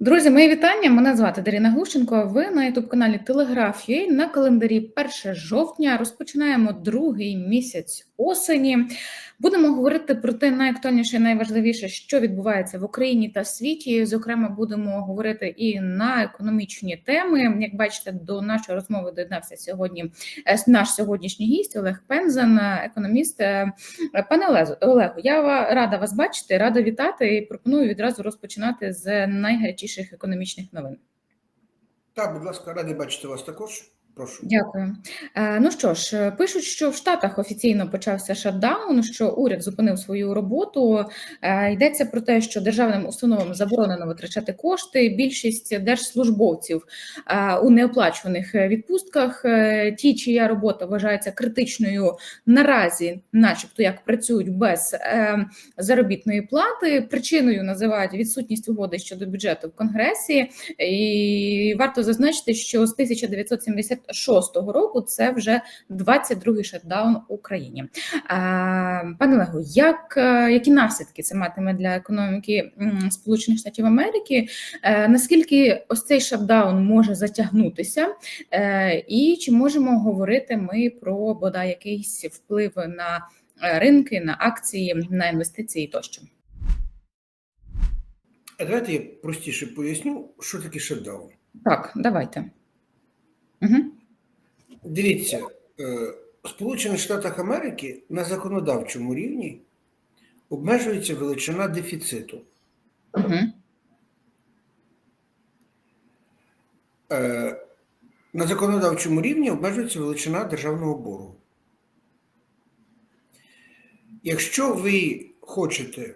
Друзі, мої вітання. Мене звати Даріна Глущенко. Ви на youtube каналі Телеграф.ua. на календарі 1 жовтня. Розпочинаємо другий місяць осені. Будемо говорити про те найактуальніше і найважливіше, що відбувається в Україні та світі. Зокрема, будемо говорити і на економічні теми. Як бачите, до нашої розмови доєднався сьогодні е, наш сьогоднішній гість Олег Пензен, економіст. Е, Пане Олезу, Олегу, я рада вас бачити, рада вітати і пропоную відразу розпочинати з найгарячіших економічних новин. Так, будь ласка, радий бачити вас також. Прошу. Дякую. Е, Ну що ж, е, пишуть, що в Штатах офіційно почався шатдаун, що уряд зупинив свою роботу. Е, Йдеться про те, що державним установам заборонено витрачати кошти. Більшість держслужбовців у неоплачуваних відпустках. Ті, чия робота вважається критичною наразі, начебто як працюють без заробітної плати. Причиною називають відсутність угоди щодо бюджету в Конгресі. І варто зазначити, що з 1976 року це вже 22-й шатдаун в Україні. Пане Лего, як е, які наслідки це матиме для економіки Сполучених Штатів Америки? Е, Наскільки ось цей шатдаун може затягнутися, Е, і чи можемо говорити ми про бодай якийсь вплив на ринки, на акції, на інвестиції тощо? А Давайте я простіше поясню, що таке шатдаун. Так, давайте. Угу. Дивіться, е, в Сполучених Штатах Америки на законодавчому рівні обмежується величина дефіциту. Угу. На законодавчому рівні обмежується величина державного боргу. Якщо ви хочете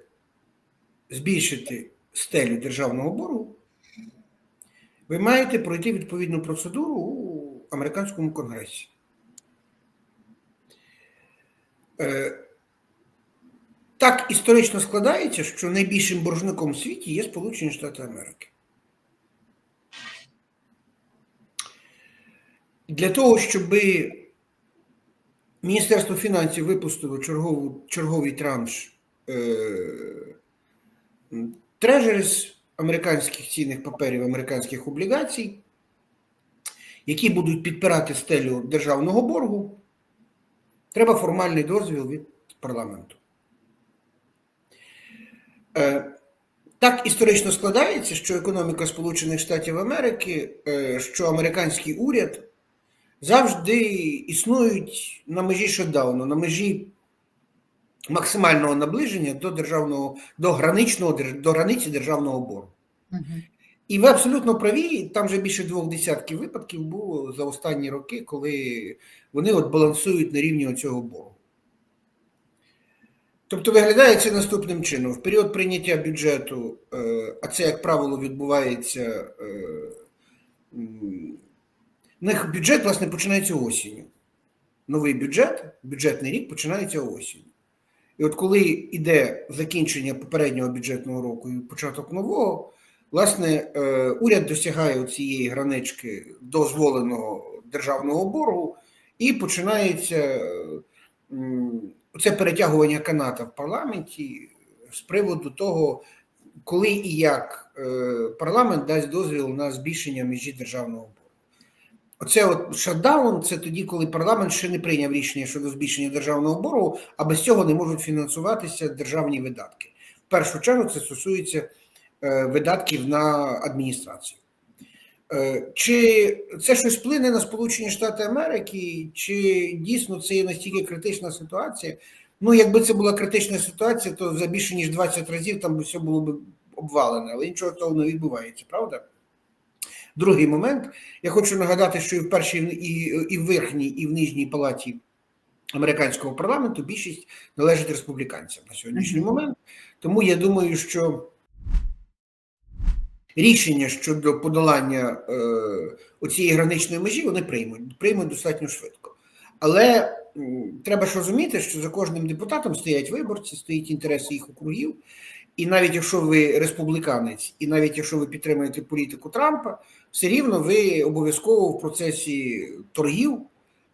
збільшити стелю державного боргу, ви маєте пройти відповідну процедуру у американському конгресі. Е, Так історично складається, що найбільшим боржником у світі є Сполучені Штати Америки. Для того, щоб Міністерство фінансів випустило чергову, черговий транш е, трежерис американських цінних паперів, американських облігацій, які будуть підпирати стелю державного боргу, треба формальний дозвіл від парламенту. Е, так історично складається, що економіка Сполучених Штатів Америки, е, що американський уряд завжди існують на межі шатдауну, на межі максимального наближення до державного, до граничного до границі державного боргу. Угу. І ви абсолютно праві, там вже більше двох десятків випадків було за останні роки, коли вони от балансують на рівні цього боргу. Тобто виглядає це наступним чином: в період прийняття бюджету, е, а це, як правило, відбувається. е, м, У них бюджет, власне, починається осінню. Новий бюджет, бюджетний рік починається осінню. І от коли йде закінчення попереднього бюджетного року і початок нового, власне, е, уряд досягає цієї гранички дозволеного державного боргу, і починається е, це перетягування каната в парламенті з приводу того, коли і як е, парламент дасть дозвіл на збільшення межі державного боргу. Оце от шатдаун це тоді, коли парламент ще не прийняв рішення щодо збільшення державного боргу, а без цього не можуть фінансуватися державні видатки. В першу чергу це стосується видатків на адміністрацію. Е, Чи це щось вплине на Сполучені Штати Америки, чи дійсно це є настільки критична ситуація? Ну, якби це була критична ситуація, то за більше ніж 20 разів там все було б обвалене, але нічого того не відбувається, правда? Другий момент. Я хочу нагадати, що і в першій, і, і в верхній, і в нижній палаті американського парламенту більшість належить республіканцям на сьогоднішній момент. Тому я думаю, що рішення щодо подолання е, оцієї граничної межі вони приймуть, приймуть достатньо швидко. Але треба ж розуміти, що за кожним депутатом стоять виборці, стоять інтереси їх округів. І навіть якщо ви республіканець, і навіть якщо ви підтримуєте політику Трампа, все рівно ви обов'язково в процесі торгів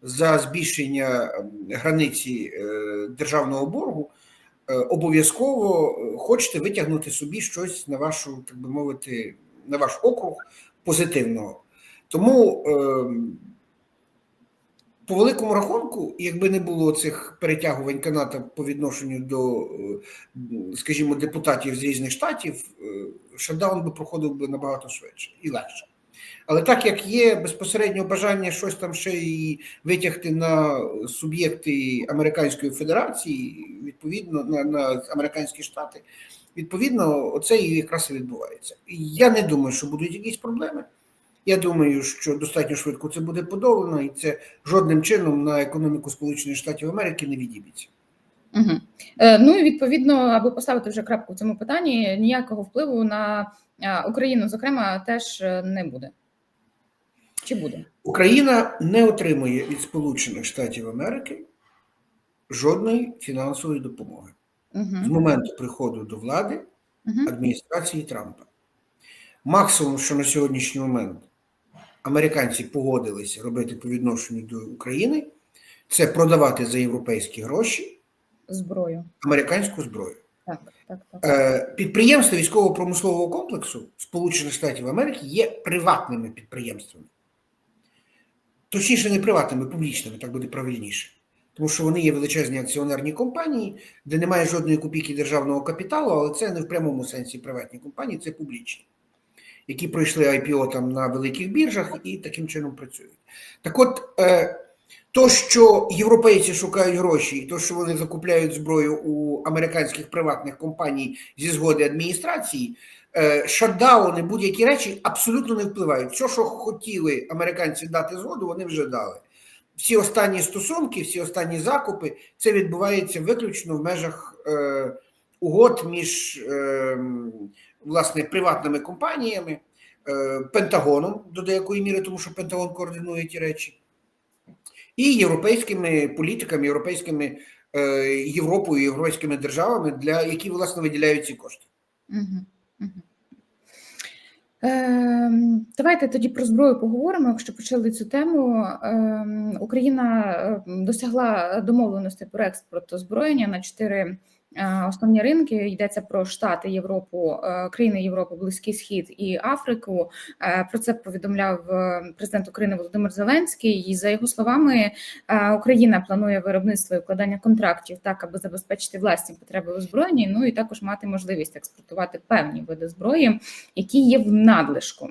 за збільшення границі е, державного боргу обов'язково е, хочете витягнути собі щось на вашу, так би мовити, на ваш округ позитивного. Тому ем, по великому рахунку, якби не було цих перетягувань каната по відношенню до, е, скажімо, депутатів з різних штатів, е, шатдаун би проходив би набагато швидше і легше. Але так як є безпосередньо бажання щось там ще і витягти на суб'єкти Американської Федерації, відповідно на, на американські штати, відповідно, оце і якраз і відбувається. Я не думаю, що будуть якісь проблеми. Я думаю, що достатньо швидко це буде подолано, і це жодним чином на економіку Сполучених Штатів Америки не відіб'ється. Угу. Ну і відповідно, аби поставити вже крапку в цьому питанні, ніякого впливу на Україну, зокрема, теж е, не буде. Чи буде? Україна не отримує від Сполучених Штатів Америки жодної фінансової допомоги Угу. з моменту приходу до влади Угу. адміністрації Трампа. Максимум, що на сьогоднішній момент американці погодилися робити по відношенню до України, це продавати за європейські гроші Зброю. американську зброю. Так, Е, Підприємства військово-промислового комплексу Сполучених Штатів Америки є приватними підприємствами. Точніше, не приватними, публічними, так буде правильніше. Тому що вони є величезні акціонерні компанії, де немає жодної копійки державного капіталу, але це не в прямому сенсі приватні компанії, це публічні, які пройшли IPO там на великих біржах і таким чином працюють. Так от, е, то, що європейці шукають гроші, і то, що вони закупляють зброю у американських приватних компаній зі згоди адміністрації, е, шатдауни, будь-які речі абсолютно не впливають. Все, що хотіли американці дати згоду, вони вже дали. Всі останні стосунки, всі останні закупи, це відбувається виключно в межах е, угод між е, власне приватними компаніями, е, Пентагоном до деякої міри, тому що Пентагон координує ті речі, і європейськими політиками, європейськими е, Європою, європейськими державами, для які власне виділяють ці кошти. Ем, давайте тоді про зброю поговоримо. Якщо почали цю тему, ем, Україна е, досягла домовленості про експорт озброєння на чотири е, основні ринки. Йдеться про Штати, Європу, е, країни Європи, Близький Схід і Африку. Е, Про це повідомляв е, президент України Володимир Зеленський. І за його словами, е, Україна планує виробництво і вкладання контрактів так, аби забезпечити власні потреби в озброєнні. Ну і також мати можливість експортувати певні види зброї, які є в надлишку.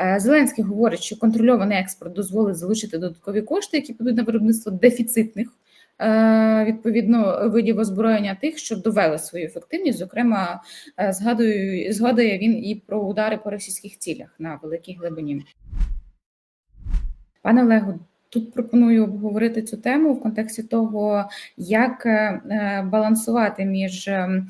Е, Зеленський говорить, що контрольований експорт дозволить залучити додаткові кошти, які підуть на виробництво дефіцитних. Е, Відповідно, видів озброєння тих, що довели свою ефективність. Зокрема, е, згадую, згадує він і про удари по російських цілях на великій глибині. Пане Олегу, тут пропоную обговорити цю тему в контексті того, як е, е, балансувати між е,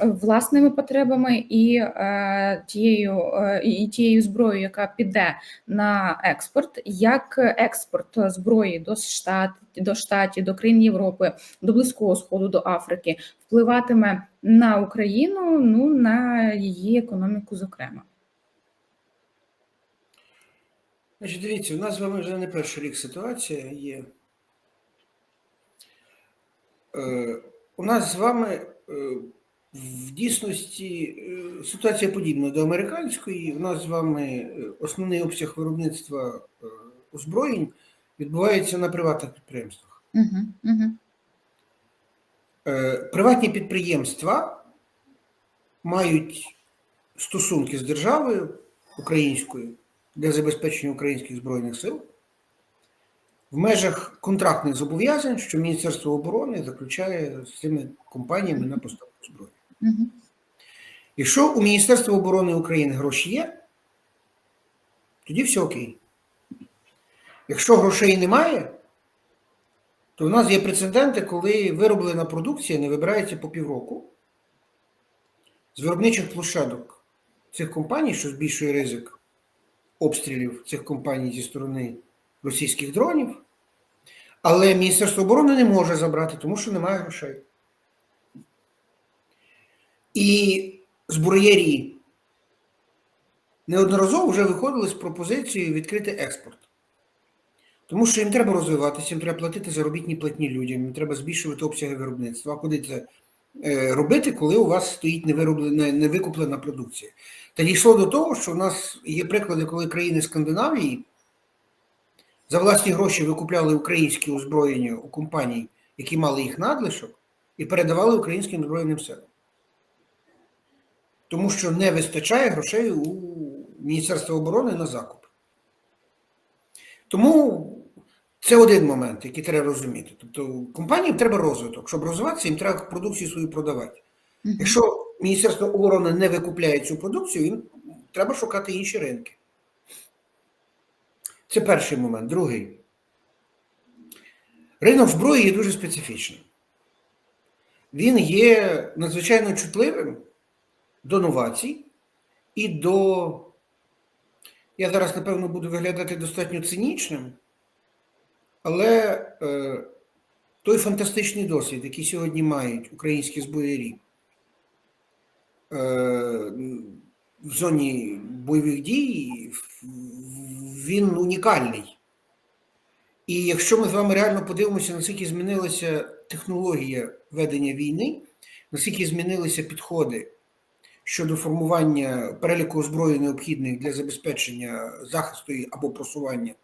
власними потребами і е, тією і тією зброєю, яка піде на експорт, як експорт зброї до штат до штатів, до країн Європи, до близького сходу, до Африки впливатиме на Україну, ну на її економіку, зокрема. Значить, дивіться, у нас з вами вже не перший рік ситуація є. Е, у нас з вами е, в дійсності е, ситуація подібна до американської. У нас з вами е, основний обсяг виробництва е, озброєнь відбувається на приватних підприємствах. Угу, угу. Е, Приватні підприємства мають стосунки з державою українською для забезпечення українських збройних сил в межах контрактних зобов'язань, що Міністерство оборони заключає з цими компаніями на поставку зброї. Угу. Якщо у Міністерства оборони України гроші є, тоді все окей. Якщо грошей немає, то в нас є прецеденти, коли вироблена продукція не вибирається по півроку з виробничих площадок цих компаній, що збільшує ризик обстрілів цих компаній зі сторони російських дронів, але Міністерство оборони не може забрати, тому що немає грошей. І зброєрі неодноразово вже виходили з пропозицією відкрити експорт. Тому що їм треба розвиватися, їм треба платити заробітні платні людям, їм треба збільшувати обсяги виробництва. А куди це робити, коли у вас стоїть невироблена, невикуплена продукція. Та дійшло до того, що у нас є приклади, коли країни Скандинавії за власні гроші викупляли українські озброєння у компаній, які мали їх надлишок, і передавали українським Збройним силам. Тому що не вистачає грошей у Міністерства оборони на закуп. Тому це один момент, який треба розуміти. Тобто компаніям треба розвиток. Щоб розвиватися, їм треба продукцію свою продавати. Якщо Міністерство оборони не викупляє цю продукцію, їм треба шукати інші ринки. Це перший момент. Другий. Ринок зброї є дуже специфічним. Він є надзвичайно чутливим до новацій і до. Я зараз, напевно, буду виглядати достатньо цинічним, але е, той фантастичний досвід, який сьогодні мають українські зброярі е, в зоні бойових дій, він унікальний. І якщо ми з вами реально подивимося, наскільки змінилася технологія ведення війни, наскільки змінилися підходи щодо формування переліку озброєнь необхідних для забезпечення захисту або просування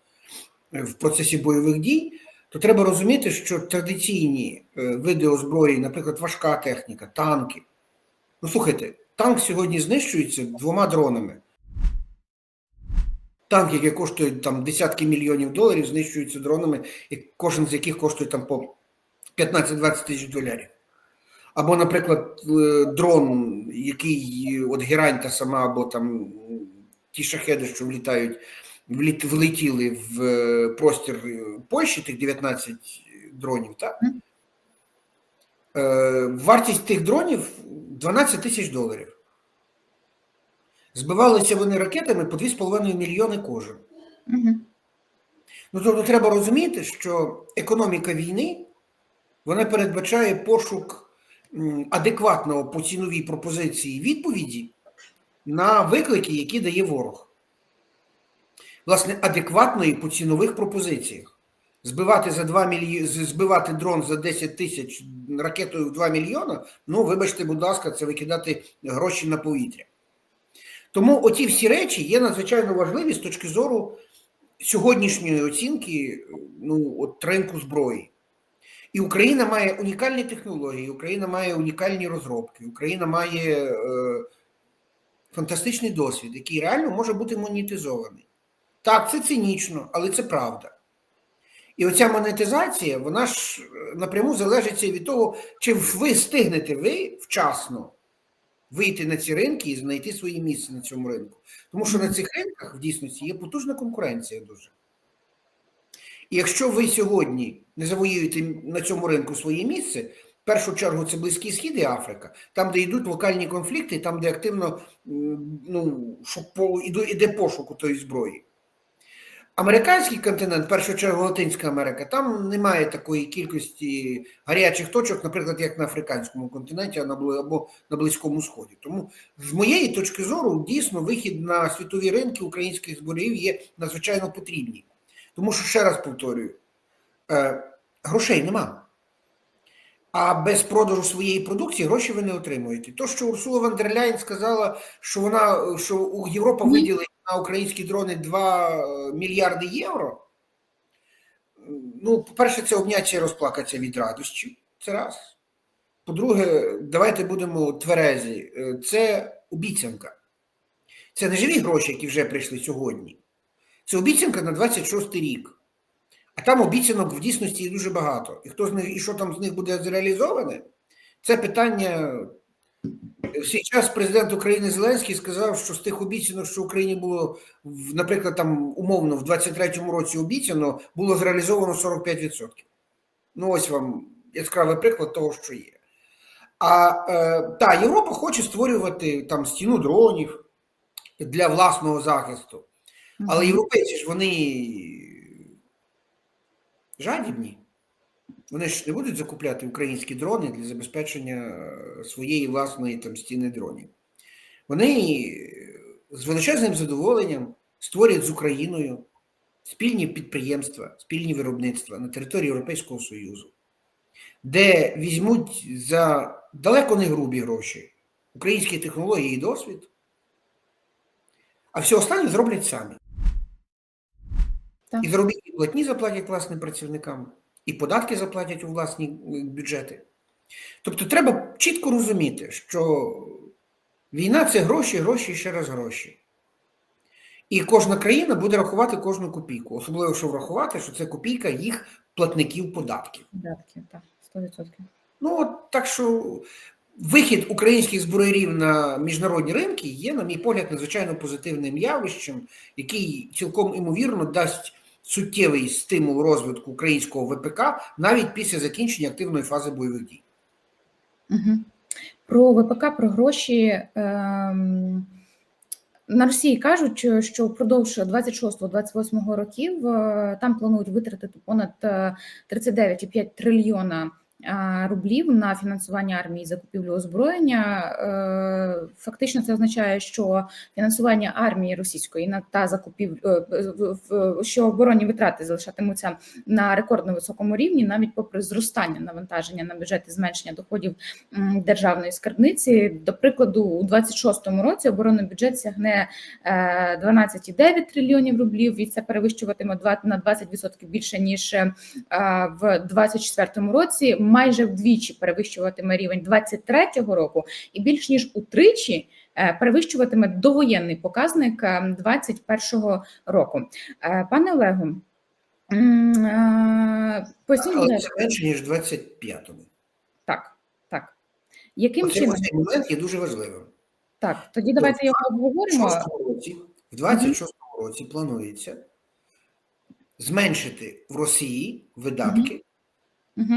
в процесі бойових дій, то треба розуміти, що традиційні е, види озброєнь, наприклад, важка техніка, танки. Ну, слухайте, танк сьогодні знищується двома дронами. Танк, який коштує там десятки мільйонів доларів, знищується дронами, і кожен з яких коштує там по 15-20 тисяч доларів. Або, наприклад, е, дрон, який от герань та сама, або там ті шахеди, що влітають, вліт- влетіли в е, простір е, Польщі, тих 19 дронів, так? Е, Вартість тих дронів 12 тисяч доларів. Збивалися вони ракетами по 2,5 мільйони кожен. Мгм. Ну, тобто треба розуміти, що економіка війни вона передбачає пошук адекватного по ціновій пропозиції відповіді на виклики, які дає ворог. Власне, адекватної по цінових пропозиціях. Збивати за 2 мільйони, збивати дрон за 10 тисяч ракетою в 2 мільйона, ну, вибачте, будь ласка, це викидати гроші на повітря. Тому оці всі речі є надзвичайно важливі з точки зору сьогоднішньої оцінки ну, от, ринку зброї. І Україна має унікальні технології, Україна має унікальні розробки, Україна має е, фантастичний досвід, який реально може бути монетизований. Так, це цинічно, але це правда. І оця монетизація, вона ж е, напряму залежить від того, чи ви встигнете ви вчасно вийти на ці ринки і знайти своє місце на цьому ринку. Тому що на цих ринках в дійсності є потужна конкуренція дуже. І якщо ви сьогодні не завоюєте на цьому ринку своє місце, в першу чергу це Близький Схід і Африка, там, де йдуть локальні конфлікти, там, де активно ну, іде пошуку тої зброї. Американський континент, в першу чергу Латинська Америка, там немає такої кількості гарячих точок, наприклад, як на африканському континенті або на Близькому Сході. Тому, з моєї точки зору, дійсно вихід на світові ринки українських зборів є надзвичайно потрібні. Тому що, ще раз повторюю, е, грошей нема. А без продажу своєї продукції гроші ви не отримуєте. То, що Урсула ван сказала, що вона що у Європа виділить на українські дрони 2 мільярди євро. Ну, по-перше, це обняття і розплакатися від радощів. Це раз. По-друге, давайте будемо тверезі. Е, Це обіцянка. Це не живі гроші, які вже прийшли сьогодні. Це обіцянка на 26 рік. А там обіцянок в дійсності дуже багато. І хто з них, і що там з них буде зреалізоване, це питання. В свій час президент України Зеленський сказав, що з тих обіцянок, що Україні було, наприклад, там умовно в 23-му році обіцяно, було зреалізовано 45%. Ну, ось вам яскравий приклад того, що є. А е, та Європа хоче створювати там стіну дронів для власного захисту. Але європейці ж вони жадібні. Вони ж не будуть закупляти українські дрони для забезпечення е, своєї власної там стіни дронів. Вони е, з величезним задоволенням створять з Україною спільні підприємства, спільні виробництва на території Європейського Союзу, де візьмуть за далеко не грубі гроші, українські технології і досвід, а все останнє зроблять самі. Так. І заробітні платні заплатять власним працівникам, і податки заплатять у власні е, бюджети. Тобто треба чітко розуміти, що війна це гроші, гроші і ще раз гроші. І кожна країна буде рахувати кожну копійку. Особливо, якщо врахувати, що це копійка їх платників податків. Податки, так, 100%. Ну, от так що вихід українських зброярів на міжнародні ринки є, на мій погляд, надзвичайно позитивним явищем, який цілком імовірно дасть суттєвий стимул розвитку українського ВПК навіть після закінчення активної фази бойових дій. Про ВПК, про гроші. Ем... На Росії кажуть, що впродовж 26-28 років е, там планують витратити понад е, 39,5 трильйона е, рублів на фінансування армії закупівлю озброєння. Е, Фактично, це означає, що фінансування армії російської на та закупівлю е, що оборонні витрати залишатимуться на рекордно високому рівні, навіть попри зростання навантаження на бюджет і зменшення доходів державної скарбниці. До прикладу, у 26-му році оборонний бюджет сягне е, 12,9 трильйонів рублів, і це перевищуватиме на 20% більше ніж е, в 24-му році. Майже вдвічі перевищуватиме рівень 23-го року, і більш ніж утричі. Е, Перевищуватиме довоєнний показник е, 21-го року. Е, Пане Олегу, е, Але це менше, ніж в 25-му. так, так. Яким Оцей чином? цей момент є дуже важливим. Так, тоді давайте його обговоримо. в 26-му році планується зменшити в Росії видатки Угу.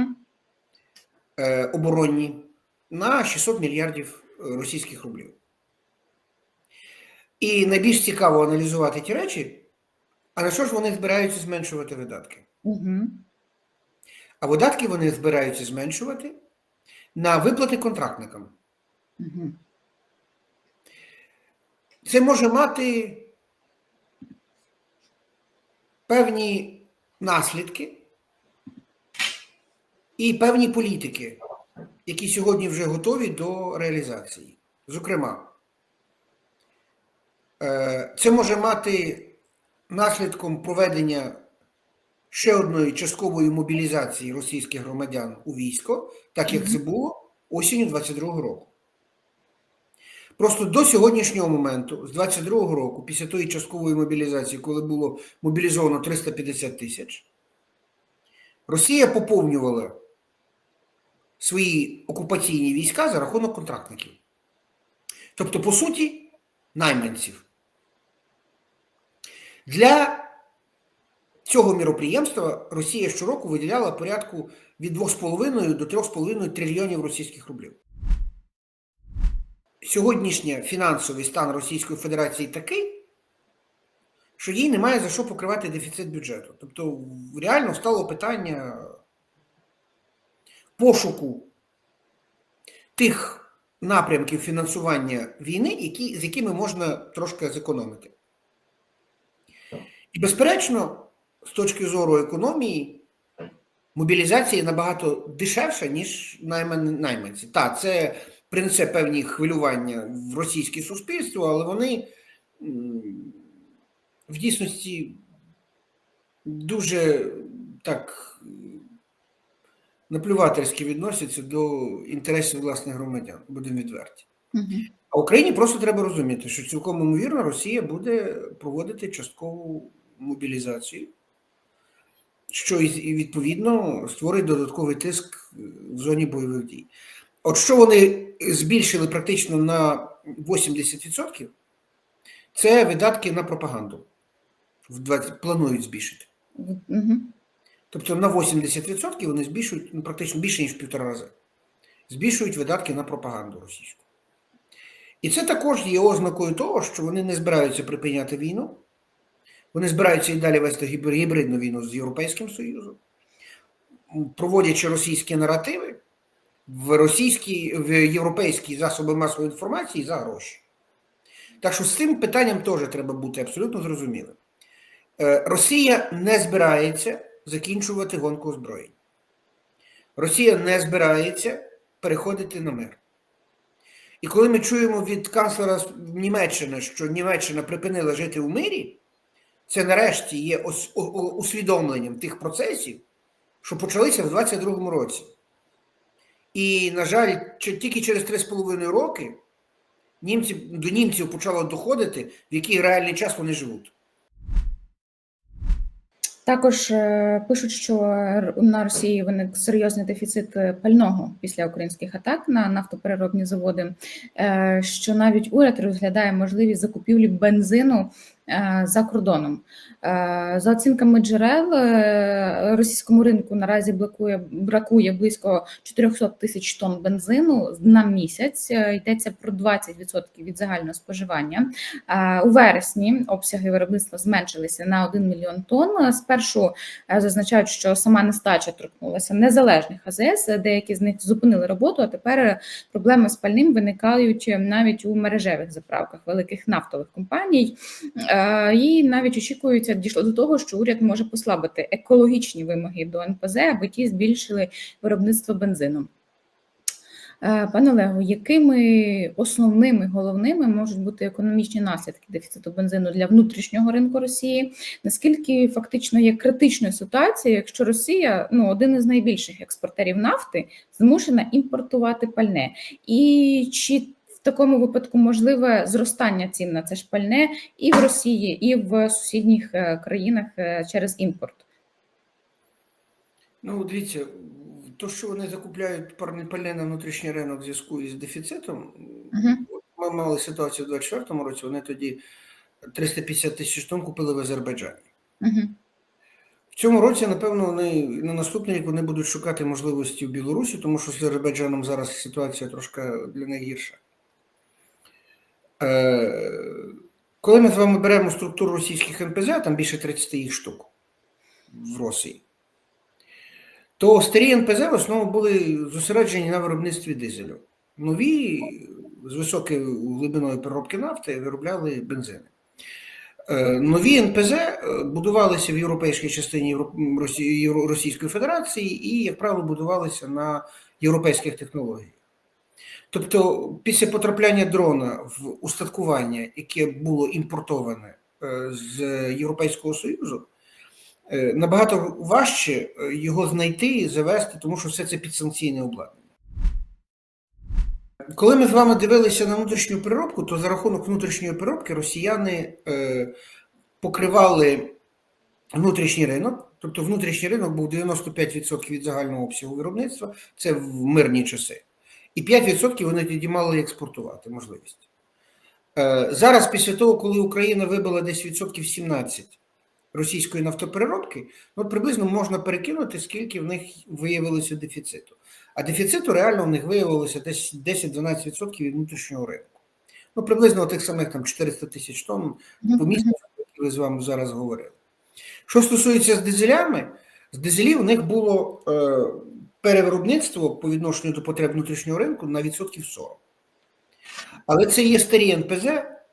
е, оборонні на 600 мільярдів е, російських рублів. І найбільш цікаво аналізувати ті речі, а на що ж вони збираються зменшувати видатки? Угу. А видатки вони збираються зменшувати на виплати контрактникам. Угу. Це може мати певні наслідки і певні політики, які сьогодні вже готові до реалізації. Зокрема, е, це може мати наслідком проведення ще одної часткової мобілізації російських громадян у військо, так як це було осінню 22-го року. Просто до сьогоднішнього моменту, з 22-го року, після тої часткової мобілізації, коли було мобілізовано 350 тисяч, Росія поповнювала свої окупаційні війська за рахунок контрактників. Тобто, по суті, найманців. Для цього міроприємства Росія щороку виділяла порядку від 2,5 до 3,5 трильйонів російських рублів. Сьогоднішній фінансовий стан Російської Федерації такий, що їй немає за що покривати дефіцит бюджету. Тобто, реально стало питання пошуку тих напрямків фінансування війни, які, з якими можна трошки зекономити. І, безперечно, з точки зору економії, мобілізація набагато дешевша, ніж найман- найманці. Так, це принесе певні хвилювання в російське суспільство, але вони в дійсності дуже так наплювательськи відносяться до інтересів власних громадян, будемо відверті. Угу. А Україні просто треба розуміти, що цілком ймовірно Росія буде проводити часткову мобілізацію, що і відповідно створить додатковий тиск в зоні бойових дій. От що вони збільшили практично на 80%, це видатки на пропаганду. В 20 планують збільшити. Угу. Тобто на 80% вони збільшують ну, практично більше, ніж в півтора рази. Збільшують видатки на пропаганду російську. І це також є ознакою того, що вони не збираються припиняти війну. Вони збираються і далі вести гібридну війну з Європейським Союзом, проводячи російські наративи в російські, в європейські засоби масової інформації за гроші. Так що з цим питанням теж треба бути абсолютно зрозумілим. Е, Росія не збирається закінчувати гонку озброєнь. Росія не збирається переходити на мир. І коли ми чуємо від канцлера Німеччини, що Німеччина припинила жити у мирі, це нарешті є усвідомленням тих процесів, що почалися в 22-му році. І, на жаль, тільки через 3,5 роки німці, до німців почало доходити, в який реальний час вони живуть. Також е, пишуть, що на Росії виник серйозний дефіцит е, пального після українських атак на нафтопереробні заводи, е, що навіть уряд розглядає можливість закупівлі бензину за кордоном. Е, За оцінками джерел, е, російському ринку наразі бракує, бракує близько 400 тисяч тонн бензину на місяць. Е, Йдеться про 20% від загального споживання. Е, У вересні обсяги виробництва зменшилися на 1 мільйон тонн. Спершу е, зазначають, що сама нестача торкнулася незалежних АЗС, деякі з них зупинили роботу. А тепер е, проблеми з пальним виникають навіть у мережевих заправках великих нафтових компаній. Е, І навіть очікується, дійшло до того, що уряд може послабити екологічні вимоги до НПЗ, аби ті збільшили виробництво бензину. Е, Пане Олегу, якими основними головними можуть бути економічні наслідки дефіциту бензину для внутрішнього ринку Росії? Наскільки фактично є критичною ситуацією, якщо Росія, ну один із найбільших експортерів нафти, змушена імпортувати пальне? І чи такому випадку можливе зростання цін на це ж пальне і в Росії, і в сусідніх е, країнах е, через імпорт? Ну, дивіться, то, що вони закупляють парне пальне на внутрішній ринок в зв'язку із дефіцитом, Угу. ми мали ситуацію в 24-му році, вони тоді 350 тисяч тонн купили в Азербайджані. Угу. В цьому році, напевно, вони на наступний рік вони будуть шукати можливості в Білорусі, тому що з Азербайджаном зараз ситуація трошки для них гірша. Е, коли ми з вами беремо структуру російських НПЗ, там більше 30 їх штук в Росії, то старі НПЗ в основному були зосереджені на виробництві дизелю. Нові з високою глибиною переробки нафти виробляли бензини. Е, Нові НПЗ е, будувалися в європейській частині Російської Федерації і, як правило, будувалися на європейських технологіях. Тобто, після потрапляння дрона в устаткування, яке було імпортоване е, з Європейського Союзу, е, набагато важче е, його знайти і завести, тому що все це підсанкційне обладнання. Коли ми з вами дивилися на внутрішню переробку, то за рахунок внутрішньої переробки росіяни покривали внутрішній ринок, тобто внутрішній ринок був 95% від загального обсягу виробництва, це в мирні часи. І 5% вони тоді мали експортувати можливість. Е, зараз, після того, коли Україна вибила десь відсотків 17 російської нафтопереробки, ну приблизно можна перекинути, скільки в них виявилося дефіциту. А дефіциту реально в них виявилося десь 10-12% від внутрішнього ринку. Ну, приблизно тих самих там 400 тисяч тонн по місяцю, які ви з вами зараз говорили. Що стосується з дизелями, з дизелів у них було е, перевиробництво по відношенню до потреб внутрішнього ринку на відсотків 40. Але це є старі НПЗ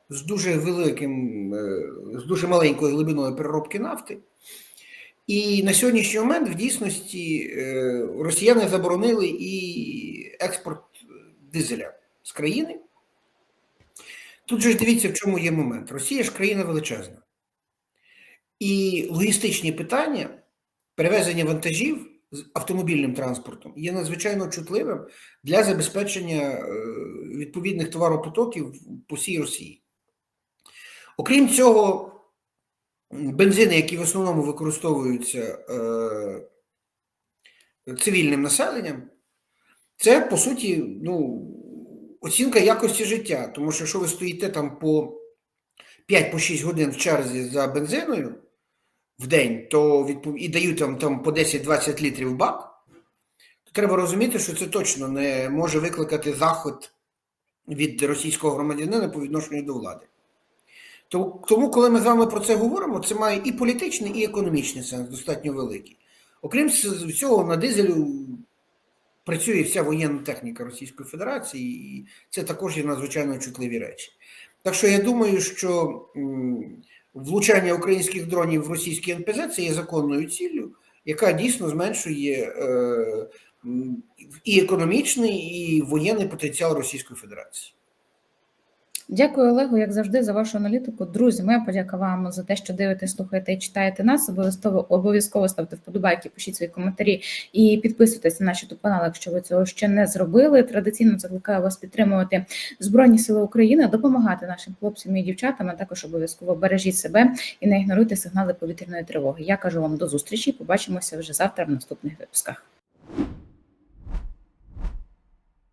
з дуже великим, е, з дуже маленькою глибиною переробки нафти. І на сьогоднішній момент в дійсності е, росіяни заборонили і експорт дизеля з країни. Тут же ж дивіться, в чому є момент. Росія ж країна величезна. І логістичні питання перевезення вантажів з автомобільним транспортом є надзвичайно чутливим для забезпечення е, відповідних товаропотоків по всій Росії. Окрім цього, бензини, які в основному використовуються е, цивільним населенням, це по суті ну, оцінка якості життя. Тому що якщо ви стоїте там по 5-6 годин в черзі за бензиною в день, то відпов... і дають там, там по 10-20 літрів бак, то треба розуміти, що це точно не може викликати заход від російського громадянина по відношенню до влади. Тому, коли ми з вами про це говоримо, це має і політичний, і економічний сенс достатньо великий. Окрім всього, на дизелю працює вся воєнна техніка Російської Федерації, і це також є надзвичайно чутливі речі. Так що я думаю, що влучання українських дронів в російські НПЗ це є законною ціллю, яка дійсно зменшує е, і економічний, і воєнний потенціал Російської Федерації. Дякую, Олегу, як завжди, за вашу аналітику. Друзі, моя подяка вам за те, що дивитесь, слухаєте і читаєте нас. Обов'язково обов'язково ставте вподобайки, пишіть свої коментарі і підписуйтесь на наші канали, якщо ви цього ще не зробили. Традиційно закликаю вас підтримувати Збройні Сили України, допомагати нашим хлопцям і дівчатам. а Також обов'язково бережіть себе і не ігноруйте сигнали повітряної тривоги. Я кажу вам до зустрічі. Побачимося вже завтра в наступних випусках.